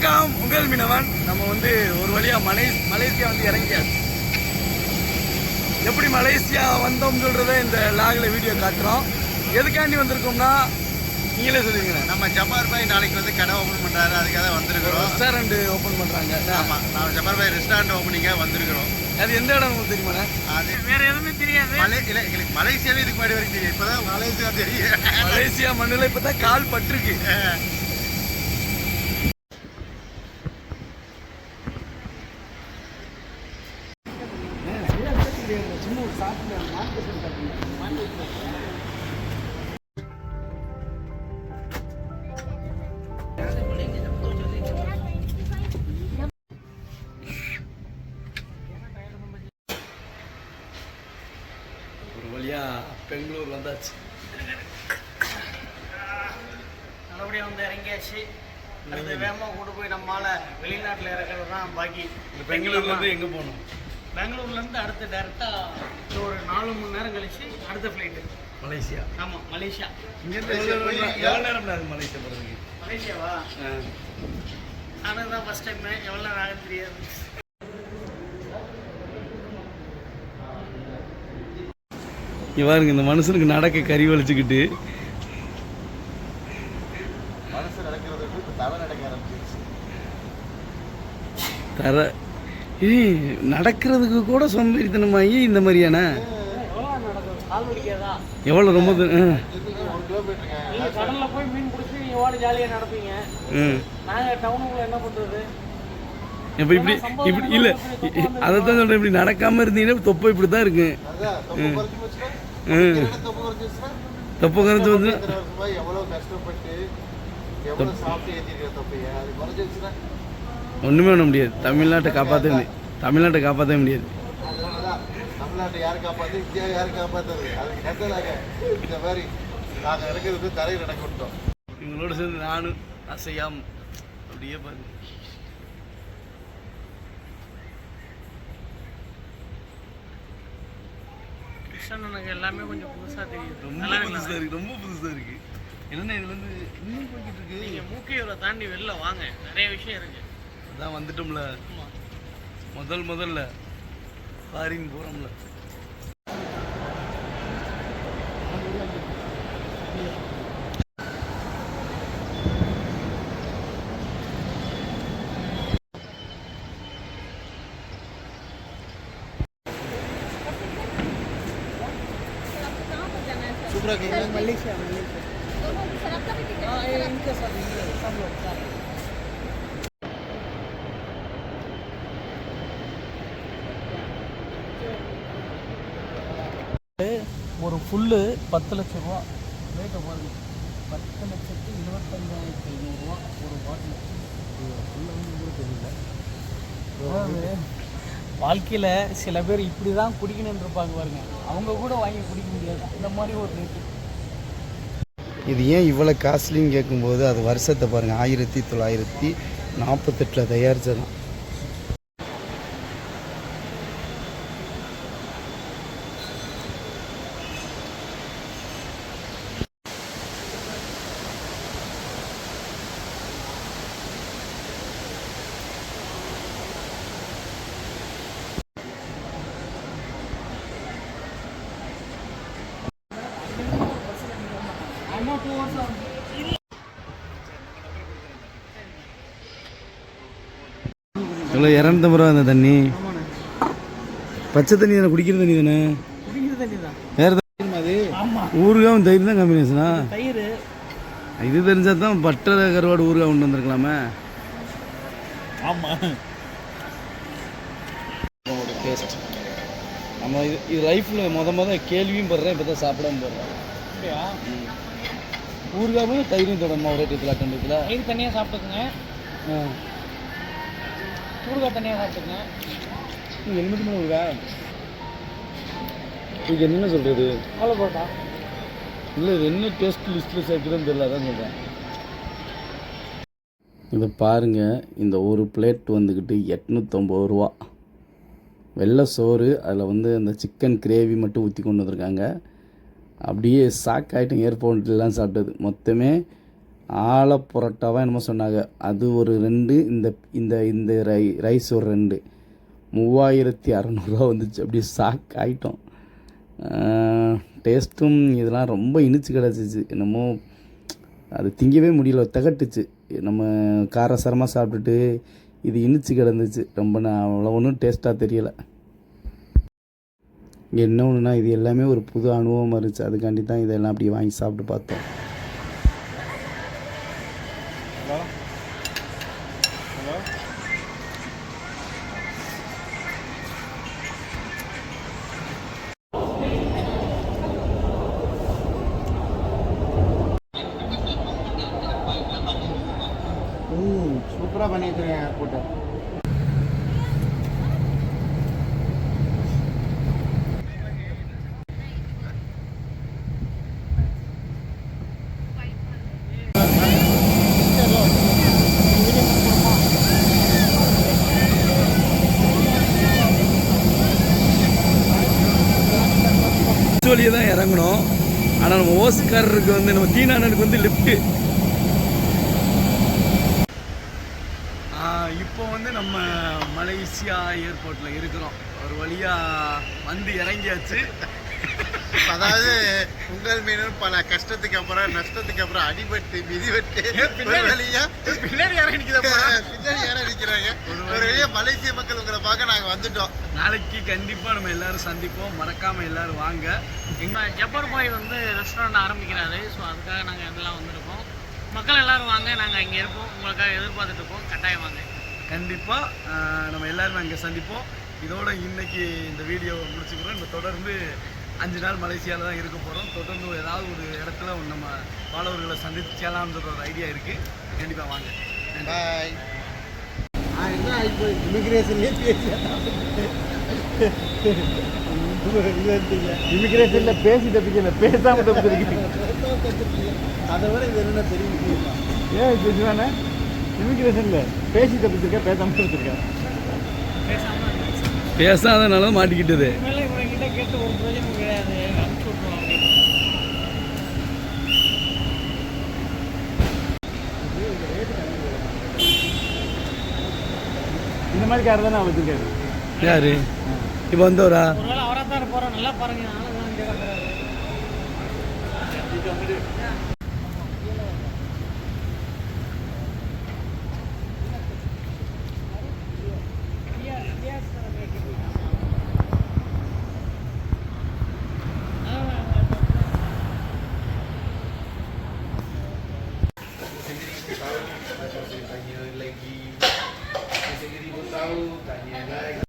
வணக்கம். உங்கள் மீனவன். நம்ம வந்து ஒரு வழியா மலை மலேசியா வந்து இறங்கியாச்சு. எப்படி மலேசியா வந்தோம் சொல்றத இந்த லாகில் வீடியோ காட்டுறோம். எதுக்காண்டி வந்திருக்கோம்னா நீங்களே சொல்லுவீங்க. நம்ம ஜப்பார் பாய் நாளைக்கு வந்து கடை ஓப்பன் பண்றாரு. அதுக்காக வந்திருக்கிறோம். ரெஸ்டாரண்ட் ஓப்பன் பண்றாங்க. ஆமா நான் ஜப்பார் பாய் ரெஸ்டாரண்ட் ஓப்பனிங்காக வந்திருக்கிறோம். அது எந்த இடம் உங்களுக்கு தெரியுமா அது வேற எதுவுமே தெரியாது. மலை இல்லை எங்களுக்கு மலேசியாவே இதுக்கு முன்னாடி வரைக்கும் தெரியும் இப்போதான் மலேசியா தெரியும் மலேசியா மண்ணில் இப்போ தான் கால் பட்டிருக்கு. ஒரு வழியா பெங்களூர் வந்தாச்சு. நல்லபடியா வந்து இறங்கியாச்சு. அடுத்து வேகமாக கொண்டு போய் நம்மால வெளிநாட்டில் இறக்கிறது தான் பாக்கி. இந்த பெங்களூர்ல இருந்து எங்க போகணும்? பெங்களூர்லேருந்து அடுத்து டேரெக்டாக ஒரு நாலு மணி நேரம் கழிச்சு அடுத்த ஃப்ளைட்டு மலேசியா. ஆமாம் மலேசியா. இங்கேருந்து எவ்வளோ நேரம் ஆகுது மலேசியா போகிறதுக்கு மலேசியாவா? நானும் தான் ஃபஸ்ட் டைம் எவ்வளோ நேரம் ஆகுது தெரியாது. இங்க பாருங்க இந்த மனுஷனுக்கு நடக்க கறி வலிச்சுக்கிட்டு. தர ஏய் நடக்கிறதுக்கு கூட சோம்பேறித்தனமாகி இந்த மாதிரியாண்ணா? எவ்வளோ ரொம்ப கடலில் போய் மீன் பிடிச்சி நீங்கள் வாடி ஜாலியாக நடப்பீங்க நாங்கள் டவுனுக்குள்ள என்ன பண்ணுறது இப்போ இப்படி இப்படி இல்லை அதை தான் சொல்கிறேன் இப்படி நடக்காமல் இருந்தீங்கன்னா தொப்பை இப்படி தான் இருக்கு தொப்பை குறைஞ்சி வந்து எவ்வளோ கஷ்டப்பட்டு எவ்வளோ சாப்பிட்டு ஏற்றிருக்கிற தொப்பையை? அது குறைஞ்சிச்சுன்னா ஒன்றுமே பண்ண முடியாது. தமிழ்நாட்டை காப்பாற்ற முடியாது. தமிழ்நாட்டை காப்பாற்ற முடியாது. தமிழ்நாட்டை யார் காப்பாத்து? இந்தியாவை யார் காப்பாத்துறது? அதுக்கு நெத்தலாக இந்த மாதிரி நாங்கள் நடக்கிறது தரையில் நடக்க விட்டோம். இவங்களோட சேர்ந்து நானும் அசையாம். அப்படியே பாருங்க. கிருஷ்ணன் எனக்கு எல்லாமே கொஞ்சம் புதுசாக தெரியுது. ரொம்ப நல்லா புதுசாக இருக்கு ரொம்ப புதுசாக இருக்கு. என்னென்ன இதுல இருந்து இன்னும் போய்கிட்டு இருக்கு? நீங்கள் மூக்கையூரை தாண்டி வெளில வாங்க. நிறைய விஷயம் இருக்கு. அதான் வந்துட்டோம்ல முதல் முதல்ல ஃபாரின் போகிறோம்ல சூப்பராக மலேசியா மலேசியா इनके साथ सब लोग ஒரு ஃபுல்லு பத்து லட்ச ரூபா. ரேட்டை பாருங்க பத்து லட்சத்து இருபத்தஞ்சாயிரத்தி ஐநூறுரூவா ஒரு பாட்டில் அதாவது வாழ்க்கையில் சில பேர் இப்படி தான் குடிக்கணும்னு இருப்பாங்க பாருங்க. அவங்க கூட வாங்கி குடிக்க முடியாது. இந்த மாதிரி ஒரு ரேட்டு இது ஏன் இவ்வளோ காஸ்ட்லின்னு கேட்கும்போது அது வருஷத்தை பாருங்கள் ஆயிரத்தி தொள்ளாயிரத்தி நாற்பத்தெட்டில் தயாரித்ததான் எவ்வளோ இரநூத்தம்பது ரூபா அந்த தண்ணி. பச்சை தண்ணி தானே குடிக்கிற தண்ணி தானே? வேறு தண்ணி அது? ஊறுகாவும் தயிர் தான் காம்பினேஷனா தயிர். இது தெரிஞ்சா தான் பட்டை கருவாடு ஊறுகாய் கொண்டு வந்திருக்கலாமே. ஆமாம் டேஸ்ட் நம்ம இது இது லைஃப்பில் மொத மொத கேள்வியும் படுறேன் இப்போ தான் சாப்பிடாம போடுறேன் அப்படியா? ஊறுகாவும் தயிரும் தொடருமா ஒரே டீத்தில் கண்டிப்பில் தயிர் தனியாக சாப்பிட்டுக்குங்க. ஊறுகாய் தனியாக மூணு இதுக்கு என்னென்ன சொல்கிறது அவ்வளோ போட்டா இல்லை இது என்ன டேஸ்ட் லிஸ்ட்டில் சேர்க்குதுன்னு தெரியல அதான் சொல்கிறேன் இதை பாருங்கள் இந்த ஒரு பிளேட் வந்துக்கிட்டு எட்நூற்றம்பது ரூபா. வெள்ளை சோறு அதில் வந்து அந்த சிக்கன் கிரேவி மட்டும் ஊற்றி கொண்டு வந்திருக்காங்க. அப்படியே ஷாக் ஆகிட்டேன் ஏர்போர்ட்லாம் சாப்பிட்டது. மொத்தமே ஆலை புரோட்டாவாக என்னமோ சொன்னாங்க. அது ஒரு ரெண்டு இந்த இந்த இந்த ரை ரைஸ் ஒரு ரெண்டு. மூவாயிரத்தி அறநூறுவா வந்துச்சு. அப்படியே ஷாக் ஆகிட்டோம் டேஸ்ட்டும் இதெல்லாம் ரொம்ப இனிச்சு கிடச்சிச்சு. என்னமோ அது திங்கவே முடியல. திகட்டுச்சு. நம்ம காரசாரமாக சாப்பிட்டுட்டு இது இனிச்சு கிடந்துச்சு. ரொம்ப நான் அவ்வளோ ஒன்றும் டேஸ்ட்டாக தெரியலை. என்ன ஒன்றுனா இது எல்லாமே ஒரு புது அனுபவமாக இருந்துச்சு. அதுக்காண்டி தான் இதெல்லாம் அப்படியே வாங்கி சாப்பிட்டு பார்த்தோம். சூப்பராக கூட்டம் வழியே தான் இறங்கணும். ஆனால் நம்ம ஓஸ்காரருக்கு வந்து நம்ம தீனானனுக்கு வந்து லிஃப்ட்டு இப்போ வந்து நம்ம மலேசியா ஏர்போர்ட்டில் இருக்கிறோம். ஒரு வழியாக வந்து இறங்கியாச்சு. அதாவது உங்கள் மீனும் பல கஷ்டத்துக்கு அப்புறம் நஷ்டத்துக்கு அப்புறம் அடிபட்டு மிதிபட்டு வழியா பின்னாடி இறங்கி பின்னாடி யாரும் நிற்கிறாங்க ஒரு வழியா மலேசிய மக்கள் உங்களை பார்க்க நாங்கள் வந்துட்டோம். நாளைக்கு கண்டிப்பாக நம்ம எல்லாரும் சந்திப்போம். மறக்காமல் எல்லாரும் வாங்க. எங்க ஜப்பர் பாய் வந்து ரெஸ்டாரண்ட் ஆரம்பிக்கிறாரு. ஸோ அதுக்காக நாங்கள் எல்லாம் வந்திருக்கோம். மக்கள் எல்லாரும் வாங்க. நாங்கள் இங்கே இருப்போம். உங்களுக்காக எதிர்பார்த்துட்டு இருப்போம். கட்டாயம் வாங்க. கண்டிப்பாக நம்ம எல்லாரும் அங்கே சந்திப்போம். இதோட இன்னைக்கு இந்த வீடியோவை முடிச்சுக்கிறோம். நம்ம தொடர்ந்து அஞ்சு நாள் மலேசியாவில் தான் இருக்க போகிறோம் தொடர்ந்து ஏதாவது ஒரு இடத்துல நம்ம ஃபாலோவர்களை சந்திச்சலாம்ன்ற ஒரு ஐடியா இருக்குது கண்டிப்பாக வாங்க. பாய் என்ன ஆகிப்போ இமிக்ரேஷன்லேயே இமிகிரேஷனில் பேசி தப்பிக்கல. பேசாமல் தப்பிச்சிருக்கீங்க. அதை விட இது என்ன விஷயமா? ஏன் பேசுவானே இமிகிரேஷனில் பேசி தப்பிச்சிருக்கேன் பேசாமல் தப்பிச்சிருக்கேன். பேசாதனால மாட்டிக்கிட்டது. இந்த மாதிரி கார் தானே வச்சுருக்காரு. யாரு? இப்போ வந்தவரா? அவராக தான் இருப்பாரோ நல்லா பாருங்க